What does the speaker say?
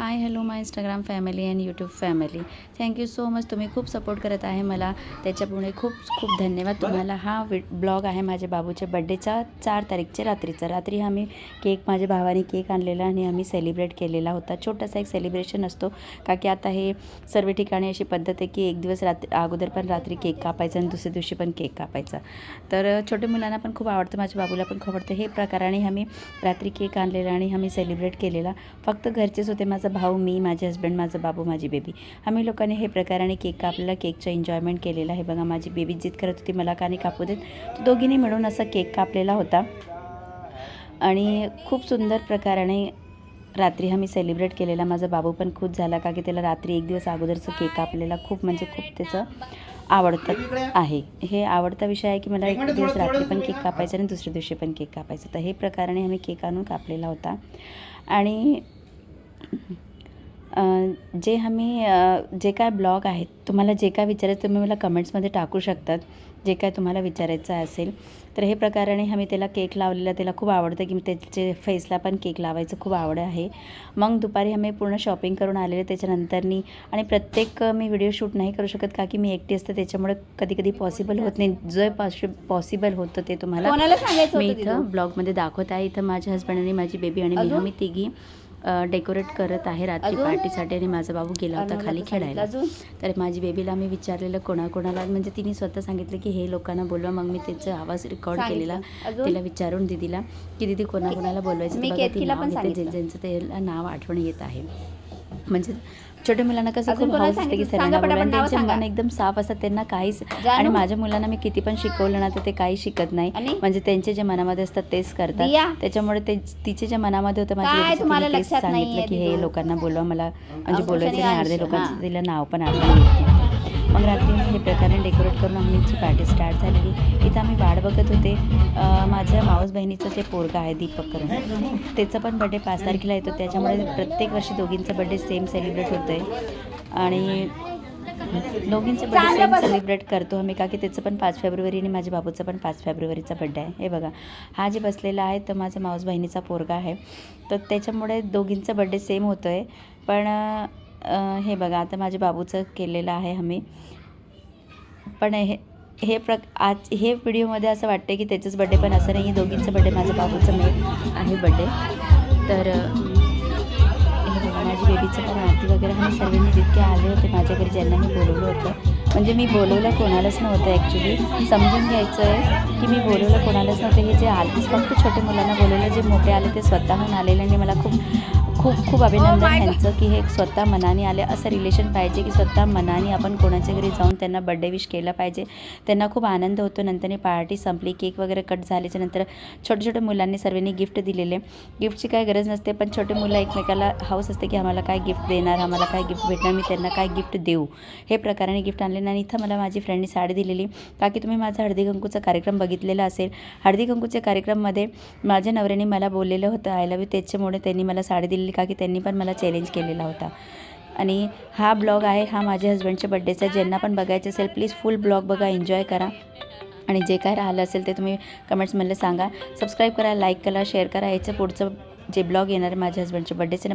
Hi hello my Instagram family and YouTube family thank you so much तुम्ही खूप support करत आहे मला. त्याच्यामुळे खूप खूप धन्यवाद तुम्हाला. हा वि ब्लॉग आहे माझ्या बाबूच्या बड्डेचा चार तारीखच्या रात्रीचा. रात्री आम्ही केक माझ्या भावाने केक आणलेला आणि आम्ही सेलिब्रेट केलेला होता. छोटासा एक सेलिब्रेशन असतो. का की आता हे सर्व ठिकाणी अशी पद्धत आहे की एक दिवस रात्री अगोदर पण रात्री केक कापायचा आणि दुसऱ्या दिवशी पण केक कापायचा. तर छोट्या मुलांना पण खूप आवडतं. माझ्या बाबूला पण खूप आवडतं. हे प्रकाराने आम्ही रात्री केक आणलेला आणि आम्ही सेलिब्रेट केलेला. फक्त घरचेच होते. माझा भाऊ मी माझे हस्बंड माझा बाबू माझी बेबी आम्ही लोकांनी हे प्रकाराने केक कापलेला केकचं एन्जॉयमेंट केलेलं आहे. बघा माझी बेबी जिद करत होती मला का नाही कापू देत? तर दोघींनी मिळून असा केक कापलेला होता. आणि खूप सुंदर प्रकाराने रात्री आम्ही सेलिब्रेट केलेला. माझा बाबू पण खुश झाला का की त्याला रात्री एक दिवस अगोदरचं केक कापलेला खूप म्हणजे खूप त्याचं आवडतं आहे. हे आवडता विषय आहे की मला एक दिवस रात्री पण केक कापायचा आणि दुसऱ्या दिवशी पण केक कापायचा. तर हे प्रकाराने आम्ही केक आणून कापलेला होता. आणि जे आम्ही जे काय ब्लॉग आहेत तुम्हाला जे काय विचारायचं तुम्ही मला कमेंट्समध्ये टाकू शकतात जे काय तुम्हाला विचारायचं असेल. तर हे प्रकाराने आम्ही त्याला केक लावलेला त्याला खूप आवडतं की त्याचे फेसला पण केक लावायचं खूप आवड आहे. मग दुपारी आम्ही पूर्ण शॉपिंग करून आलेले त्याच्यानंतरनी आणि प्रत्येक मी व्हिडिओ शूट नाही करू शकत का की मी एकटी असते त्याच्यामुळे कधी कधी पॉसिबल होत नाही. जे पॉसि पॉसिबल होतं ते तुम्हाला मी इथं ब्लॉगमध्ये दाखवत आहे. इथं माझे हस्बंड आणि माझी बेबी आणि मी तिघी. डेकोरेट करत आहे रात्री? पार्टीसाठी आणि माझा बाबू गेला होता खाली खेळायला. तर माझी बेबीला मी विचारलेलं कोणाकोणाला म्हणजे तिने स्वतः सांगितलं की हे लोकांना बोलवा मग मी त्याचा आवाज रेकॉर्ड केलेला? तिला विचारून दिदीला की दिदी कोणाकोणाला बोलवायचं. ज्यांचं त्याला नाव आठवण येत आहे. म्हणजे छोट्या मुलांना कसं खूप हाऊस असते की? सर्वांना सांगा बोलायला. पटापट नावं त्यांचे सांगा. मन एकदम साफ असतात त्यांना काहीच? आणि माझ्या मुलांना मी किती पण शिकवलं ना तर ते काही शिकत नाही? म्हणजे त्यांचे जे मनामध्ये असतात तेच करतात? त्याच्यामुळे ते तिचे जे मनामध्ये होतं माझ्या तेच सांगितलं की हे? लोकांना बोलवा मला म्हणजे बोलायचं नाही अर्धे लोकांचं. तिला नाव पण आठवण मग रात्री हे प्रकारे डेकोरेट करून आमची पार्टी स्टार्ट झालेली. इथं आम्ही वाट बघत होते. माझ्या मावस बहिणीचं जे पोरगा आहे दीपक करून त्याचा पण बड्डे पाच तारखेला येतो. त्याच्यामुळे प्रत्येक वर्षी दोघींचा बड्डे सेम सेलिब्रेट होतं आहे आणि दोघींचे बड्डे सेम सेलिब्रेट करतो आम्ही. का की त्याचं पण पाच फेब्रुवारी आणि माझ्या बाबूचं पण पाच फेब्रुवारीचा बड्डे आहे. हे बघा. हा जे बसलेला आहे तो माझ्या मावस बहिणीचा पोरगा आहे. तर त्याच्यामुळे दोघींचा बड्डे सेम होतो आहे पण हे बघा आता माझ्या बाबूचं केलेलं आहे आम्ही पण हे हे प्र आज हे व्हिडिओमध्ये असं वाटतं की त्याचंच बड्डे पण असं नाही. दोघींचं बड्डे माझ्या बाबूचं मेन आहे बड्डे तर हे बघा माझी बेबीचं पण आरती वगैरे आम्ही सर्वांनी जितके आले होते. माझ्या घरी ज्यांना मी बोलवलं होतं. म्हणजे मी बोलवलं कोणालाच नव्हतं ॲक्च्युली समजून घ्यायचं आहे की मी बोलवलं कोणालाच नव्हतं. हे जे आले फक्त छोटे मुलांना बोलवलं जे मोठे आले ते स्वतःहून आलेले आणि मला खूप खूप खूप अभिनंदन my God. यांचं की हे स्वतः मनाने आले. असं रिलेशन पाहिजे की स्वतः मनाने आपण कोणाच्या घरी जाऊन त्यांना बड्डे विश केला पाहिजे. त्यांना खूप आनंद होतो. नंतर पार्टी संपली केक वगैरे कट झाल्याच्यानंतर छोट्या छोट्या मुलांनी सर्वांनी गिफ्ट दिलेले. गिफ्टची काय गरज नसते पण छोटे मुलं एकमेकाला हाऊस असते की आम्हाला मला काय गिफ्ट देणार आम्हाला काय गिफ्ट भेटणार मी त्यांना काय गिफ्ट देऊ? हे प्रकाराने गिफ्ट आणले आणि इथं मला माझी फ्रेंडनी साडी दिलेली. का की तुम्ही माझा हळदी कंकूचा कार्यक्रम बघितलेला असेल. हळदी कंकूच्या कार्यक्रममध्ये माझ्या नवऱ्याने मला बोललेलं होतं आय लव्ह यू त्याच्यामुळे त्यांनी मला साडी दिलेली. का की त्यांनी पण मला चॅलेंज केलेला होता. आणि हा ब्लॉग आहे हा माझ्या हस्बंडच्या बड्डेचा ज्यांना पण बघायचं असेल प्लीज फुल ब्लॉग बघा एन्जॉय करा. आणि जे काय राहिलं असेल ते तुम्ही कमेंट्समध्ये सांगा. सबस्क्राईब करा लाईक करा शेअर करा. याचं पुढचं जे ब्लॉग येणार आहे माझ्या हस्बंडच्या बड्डेचं